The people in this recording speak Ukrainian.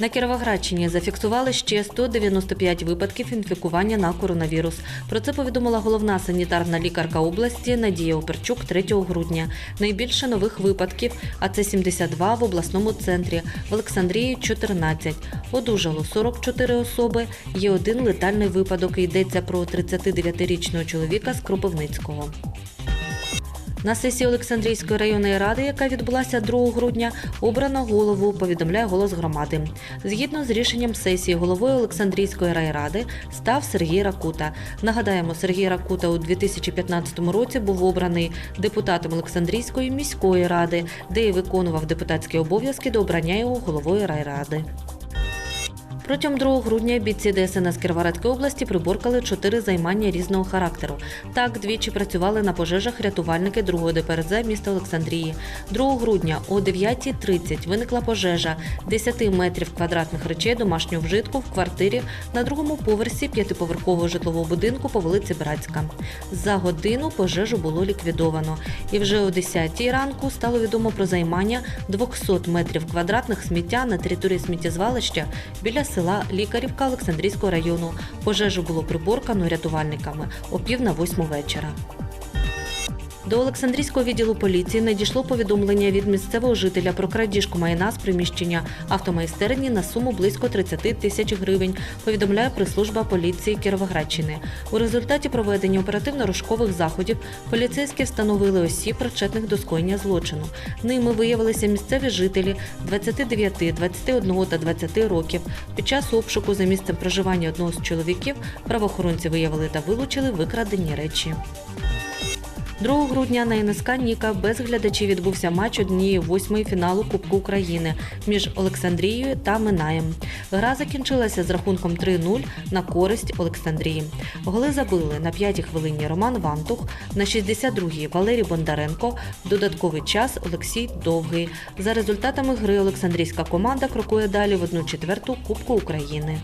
На Кіровоградщині зафіксували ще 195 випадків інфікування на коронавірус. Про це повідомила головна санітарна лікарка області Надія Оперчук 3 грудня. Найбільше нових випадків, а це 72 в обласному центрі, в Олександрії 14. Одужало 44 особи. Є один летальний випадок. Йдеться про 39-річного чоловіка з Кропивницького. На сесії Олександрійської районної ради, яка відбулася 2 грудня, обрано голову, повідомляє голос громади. Згідно з рішенням сесії, головою Олександрійської райради став Сергій Ракута. Нагадаємо, Сергій Ракута у 2015 році був обраний депутатом Олександрійської міської ради, де і виконував депутатські обов'язки до обрання його головою райради. Протягом 2 грудня бійці ДСНС Кіровоградської області приборкали чотири займання різного характеру. Так, двічі працювали на пожежах рятувальники 2 ДПРЗ міста Олександрії. 2 грудня о 9.30 виникла пожежа 10 метрів квадратних речей домашнього вжитку в квартирі на другому поверсі п'ятиповерхового житлового будинку по вулиці Братська. За годину пожежу було ліквідовано. І вже о 10 ранку стало відомо про займання 200 метрів квадратних сміття на території сміттєзвалища біля села Лікарівка Олександрійського району. Пожежу було приборкано рятувальниками о пів на восьму вечора. До Олександрійського відділу поліції надійшло повідомлення від місцевого жителя про крадіжку майна з приміщення автомайстерні на суму близько 30 тисяч гривень. Повідомляє прес-служба поліції Кіровоградщини. У результаті проведення оперативно-розшукових заходів поліцейські встановили осіб, причетних до скоєння злочину. Ними виявилися місцеві жителі 29, 21 та 20 років. Під час обшуку за місцем проживання одного з чоловіків правоохоронці виявили та вилучили викрадені речі. 2 грудня на НСК Ніка без глядачів відбувся матч однієї восьмої фіналу Кубку України між Олександрією та Минаєм. Гра закінчилася з рахунком 3-0 на користь Олександрії. Голи забили на 5-й хвилині Роман Вантух, на 62-й Валерій Бондаренко, додатковий час Олексій Довгий. За результатами гри Олександрійська команда крокує далі в одну четверту Кубку України.